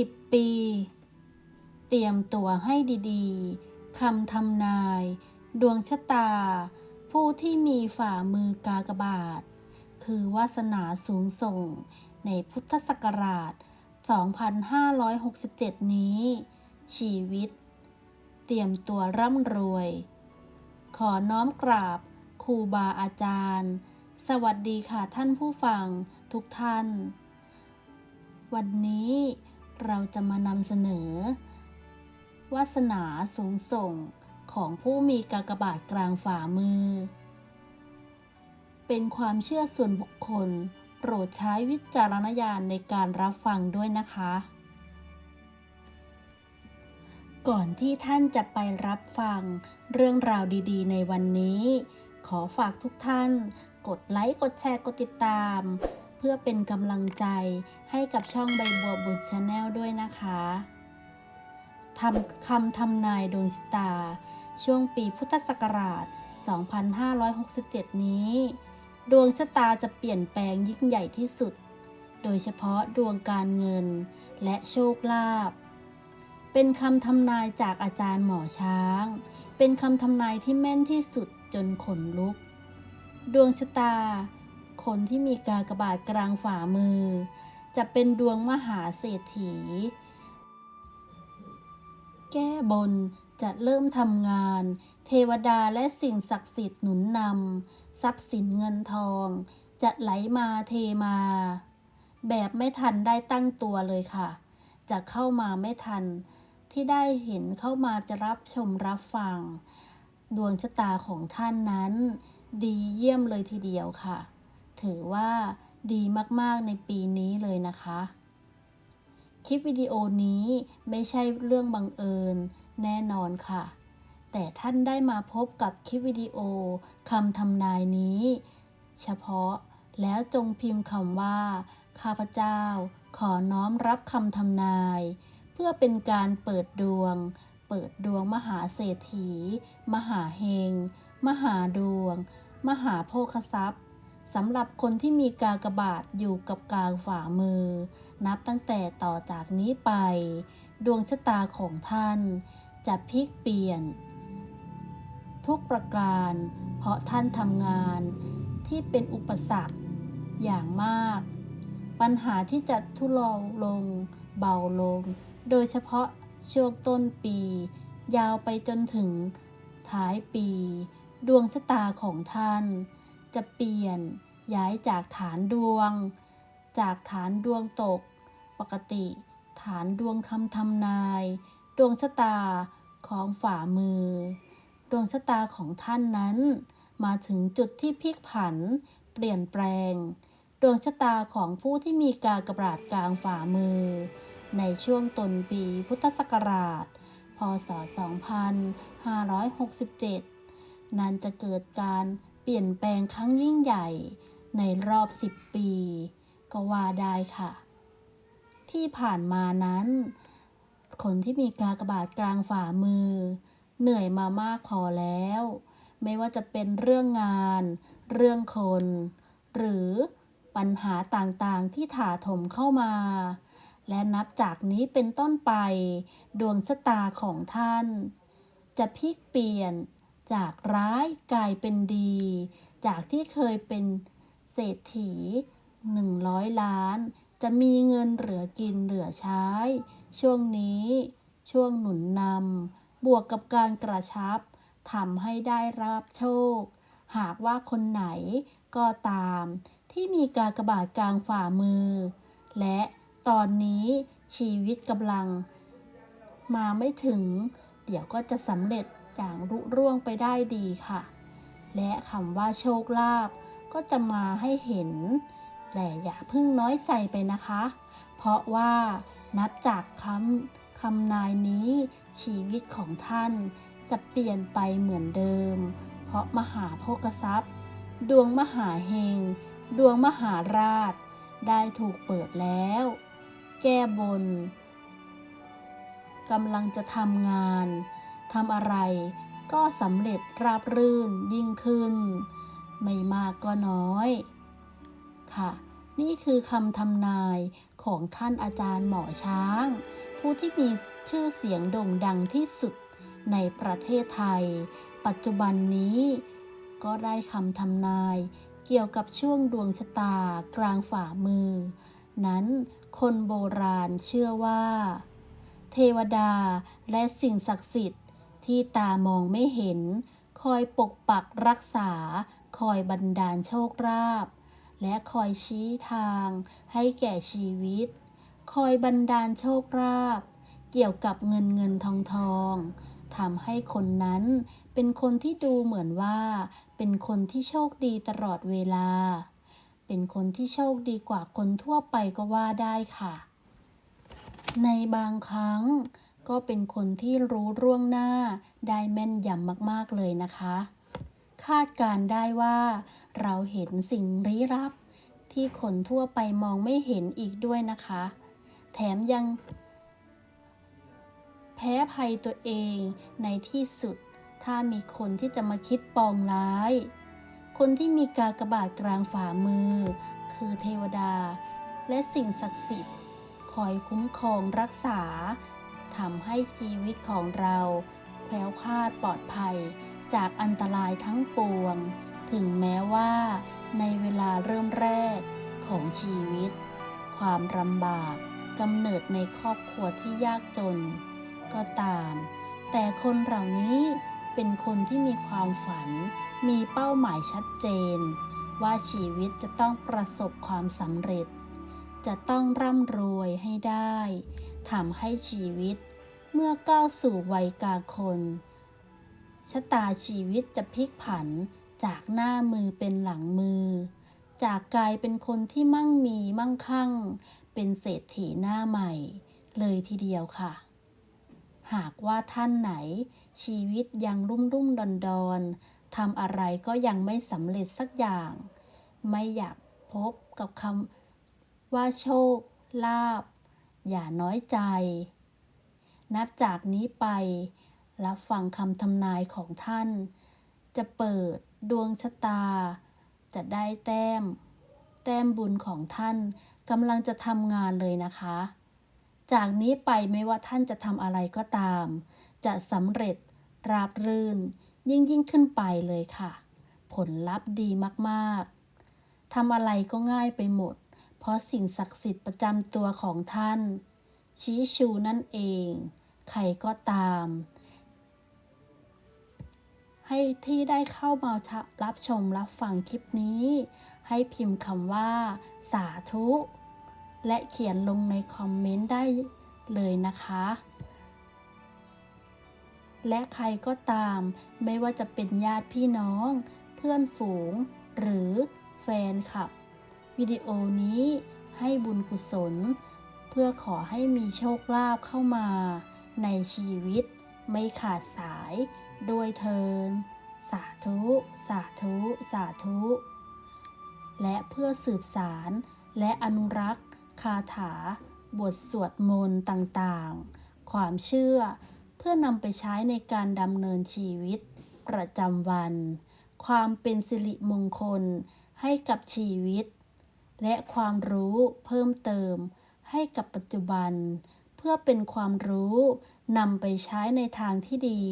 10 ปี เตรียมตัวให้ดีๆ คำทำนาย ดวงชะตา ผู้ที่มีฝ่ามือกากบาท คือวาสนาสูงส่ง ในพุทธศักราช 2567 นี้ ชีวิต เตรียมตัวร่ำรวย ขอน้อมกราบครูบาอาจารย์ สวัสดีค่ะท่านผู้ฟังทุกท่าน วันนี้ เราจะมานำเสนอ วาสนาสูงส่งของผู้มีกากบาทกลางฝ่ามือ เป็นความเชื่อส่วนบุคคล โปรดใช้วิจารณญาณในการรับฟังด้วยนะคะ ก่อนที่ท่านจะไปรับฟังเรื่องราวดีๆ ในวันนี้ ขอฝากทุกท่าน กดไลค์ กดแชร์ กดติดตาม พื่อเป็นกำลังใจให้กับช่องใบบัวบุตรชาแนลด้วยนะคะทำคำทำนายดวงชะตา ช่วงปีพุทธศักราช 2567 นี้ ดวงชะตาจะเปลี่ยนแปลงยิ่งใหญ่ที่สุด โดยเฉพาะดวงการเงินและโชคลาภเป็นคำทำนายจากอาจารย์หมอช้าง เป็นคำทำนายที่แม่นที่สุดจนขนลุก ดวงชะตา คนที่มีกากบาทกลางฝ่ามือ จะเป็นดวงมหาเศรษฐี แก้บนจะเริ่มทำงาน เทวดาและสิ่งศักดิ์สิทธิ์หนุนนำทรัพย์สินเงินทอง จะไหลมาเทมา แบบไม่ทันได้ตั้งตัวเลยค่ะ จะเข้ามาไม่ทัน ที่ได้เห็นเข้ามาจะรับชมรับฟัง ดวงชะตาของท่านนั้น ดีเยี่ยมเลยทีเดียวค่ะ ถือว่าดีมากๆในปีนี้เลยนะคะ คลิปวิดีโอนี้ไม่ใช่เรื่องบังเอิญแน่นอนค่ะ แต่ท่านได้มาพบกับคลิปวิดีโอคำทำนายนี้ เฉพาะแล้วจงพิมพ์คำว่า ข้าพเจ้า ขอน้อมรับคำทำนาย เพื่อเป็นการเปิดดวง เปิดดวงมหาเศรษฐี มหาเฮง มหาดวง มหาโภคทรัพย์ สำหรับคนที่มีกากบาทอยู่กับกลางฝ่ามือ นับตั้งแต่ต่อจากนี้ไป ดวงชะตาของท่าน จะพลิกเปลี่ยน ทุกประการ เพราะท่านทำงานที่เป็นอุปสรรคอย่างมาก ปัญหาที่จะทุเลาลง เบาลง โดยเฉพาะช่วงต้นปี ยาวไปจนถึงท้ายปี ดวงชะตาของท่าน จะเปลี่ยนย้ายจากฐานดวง จากฐานดวงตก ปกติ ฐานดวงคำทำนาย ดวงชะตาของฝ่ามือ ดวงชะตาของท่านนั้น มาถึงจุดที่พลิกผัน เปลี่ยนแปลง ดวงชะตาของผู้ที่มีกากระบาทกลางฝ่ามือ ในช่วงต้นปีพุทธศักราช พศ 2567 นั้นจะเกิดการ เปลี่ยนแปลงครั้งยิ่งใหญ่ในรอบ 10 ปี ก็ว่าได้ค่ะ ที่ผ่านมานั้น คนที่มีกากบาทกลางฝ่ามือ เหนื่อยมามากพอแล้ว ไม่ว่าจะเป็นเรื่องงาน เรื่องคน หรือปัญหาต่างๆที่ถาโถมเข้ามา และนับจากนี้เป็นต้นไป ดวงชะตาของท่าน จะพลิกเปลี่ยน จากร้ายกลายเป็นดี จากที่เคยเป็นเศรษฐี 100 ล้าน จะมีเงินเหลือกินเหลือใช้ ช่วงนี้ช่วงหนุนนำบวกกับการกระชับทำให้ได้รับโชค หากว่าคนไหนก็ตามที่มีกากระบาทกลางฝ่ามือ และตอนนี้ชีวิตกำลัง มาไม่ถึง เดี๋ยวก็จะสำเร็จ อย่างรุร่วงไปได้ดีค่ะ และคำว่าโชคลาภก็จะมาให้เห็น แต่อย่าเพิ่งน้อยใจไปนะคะ เพราะว่านับจากคำคำนายนี้ ชีวิตของท่านจะเปลี่ยนไปเหมือนเดิม เพราะมหาโภคทรัพย์ ดวงมหาเฮง ดวงมหาราช ได้ถูกเปิดแล้ว แก้บนกำลังจะทำงาน ทำอะไรก็สำเร็จราบรื่นยิ่งขึ้น ไม่มากก็น้อย ค่ะ นี่คือคำทำนายของท่านอาจารย์หมอช้าง ผู้ที่มีชื่อเสียงโด่งดังที่สุดในประเทศไทย ปัจจุบันนี้ ก็ได้คำทำนายเกี่ยวกับช่วงดวงชะตากลางฝ่ามือ นั้นคนโบราณเชื่อว่า เทวดาและสิ่งศักดิ์สิทธิ์ ที่ตามองไม่เห็น คอยปกปักรักษา คอยบันดาลโชคลาภและคอยชี้ทางให้แก่ชีวิต คอยบันดาลโชคลาภเกี่ยวกับเงินเงินทองทองทำให้คนนั้นเป็นคนที่ดูเหมือนว่า เป็นคนที่โชคดีตลอดเวลา เป็นคนที่โชคดีกว่าคนทั่วไปก็ว่าได้ค่ะ ในบางครั้ง ก็เป็นคนที่รู้ร่วงหน้าได้แม่นยำมากๆเลยนะคะ คาดการได้ว่า เราเห็นสิ่งลี้ลับ ที่คนทั่วไปมองไม่เห็นอีกด้วยนะคะ แถมยัง แพ้ภัยตัวเองในที่สุด ถ้ามีคนที่จะมาคิดปองร้าย คนที่มีกากบาทกลางฝ่ามือ คือเทวดา และสิ่งศักดิ์สิทธิ์ คอยคุ้มครองรักษา ทำให้ชีวิตของเราแคล้วคลาดปลอดภัยจากอันตรายทั้งปวง ถึงแม้ว่า ในเวลาเริ่มแรกของชีวิต ความลำบากกำเนิดในครอบครัวที่ยากจน ก็ตาม แต่คนเหล่านี้เป็นคนที่มีความฝัน มีเป้าหมายชัดเจน ว่าชีวิตจะต้องประสบความสำเร็จ จะต้องร่ำรวยให้ได้ทำให้ชีวิตเมื่อก้าวสู่วัยกลางคนชะตาชีวิตจะพลิกผันจากหน้ามือเป็นหลังมือ จากกลายเป็นคนที่มั่งมีมั่งคั่ง เป็นเศรษฐีหน้าใหม่ เลยทีเดียวค่ะ หากว่าท่านไหน ชีวิตยังรุ่มรุ่มดอนดอนทำอะไรก็ยังไม่สำเร็จสักอย่าง ไม่อยากพบกับคำ ว่าโชค ลาภอย่าน้อยใจ นับจากนี้ไป รับฟังคำทำนายของท่าน จะเปิดดวงชะตา จะได้แต้ม แต้มบุญของท่านกำลังจะทำงานเลยนะคะ จากนี้ไปไม่ว่าท่านจะทำอะไรก็ตาม จะสำเร็จราบรื่น ยิ่งยิ่งขึ้นไปเลยค่ะ ผลลัพธ์ดีมากๆทำอะไรก็ง่ายไปหมด เพราะสิ่งศักดิ์สิทธิ์ประจำตัวของท่าน ชี้ชูนั่นเอง ใครก็ตาม ให้ที่ได้เข้ามารับชมรับฟังคลิปนี้ ให้พิมพ์คำว่า สาธุ และเขียนลงในคอมเมนต์ได้เลยนะคะ และใครก็ตาม ไม่ว่าจะเป็นญาติพี่น้อง เพื่อนฝูง หรือแฟนคลับ วิดีโอนี้ให้บุญกุศล เพื่อขอให้มีโชคลาภเข้ามา ในชีวิตไม่ขาดสายด้วยเทิน สาธุ สาธุ สาธุ และเพื่อสืบสารและอนุรักษ์ คาถา บทสวดมนต์ต่างๆ ความเชื่อเพื่อนำไปใช้ในการดำเนินชีวิต ประจำวัน ความเป็นสิริมงคลให้กับชีวิต และความรู้เพิ่มเติมให้กับปัจจุบัน เพื่อเป็นความรู้นำไปใช้ในทางที่ดี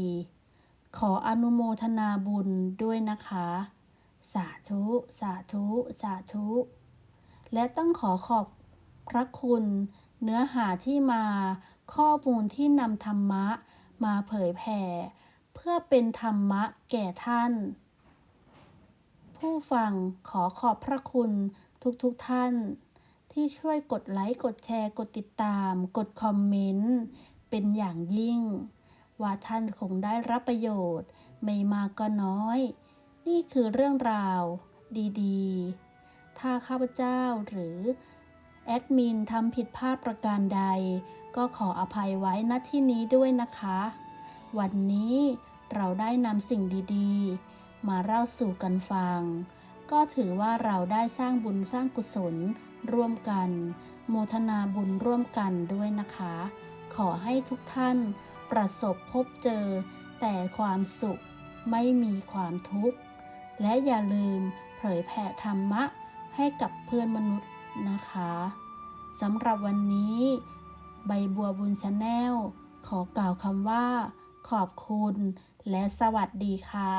ขออนุโมทนาบุญด้วยนะคะ สาธุ สาธุ สาธุ และต้องขอขอบพระคุณ เนื้อหาที่มาข้อมูลที่นำธรรมะมาเผยแผ่ เพื่อเป็นธรรมะแก่ท่าน ผู้ฟังขอขอบพระคุณ ทุกๆทท่าน ที่ช่วยกดไลค์ กดแชร์ กดติดตาม กดคอมเมนต์ เป็นอย่างยิ่ง ว่าท่านคงได้รับประโยชน์ ไม่มากก็น้อย นี่คือเรื่องราว ดีๆ ถ้าข้าพเจ้าหรือแอดมินทำผิดพลาดประการใด ก็ขออภัยไว้ณที่นี้ด้วยนะคะ วันนี้เราได้นำสิ่งดีๆ มาเล่าสู่กันฟัง ก็ถือว่าเราได้สร้างบุญสร้างกุศลร่วมกัน โมทนาบุญร่วมกันด้วยนะคะ ขอให้ทุกท่านประสบพบเจอ แต่ความสุขไม่มีความทุกข์ และอย่าลืมเผยแผ่ธรรมะให้กับเพื่อนมนุษย์นะคะสำหรับวันนี้ ใบบัวบุญชาแนลขอกล่าวคำว่า ขอบคุณและสวัสดีค่ะ